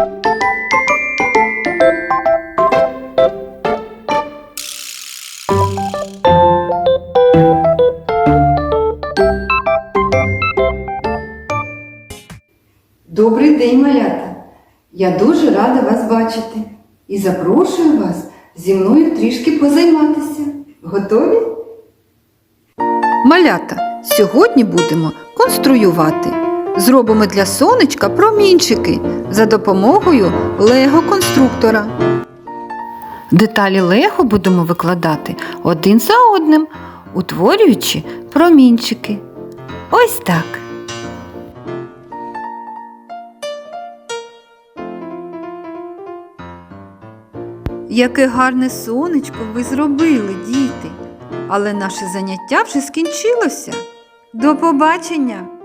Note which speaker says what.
Speaker 1: Добрий день, малята! Я дуже рада вас бачити і запрошую вас зі мною трішки позайматися. Готові? Малята! Сьогодні будемо конструювати. Зробимо для сонечка промінчики за допомогою лего-конструктора. Деталі лего будемо викладати один за одним, утворюючи промінчики. Ось так. Яке гарне сонечко ви зробили, діти. Але наше заняття вже скінчилося. До побачення!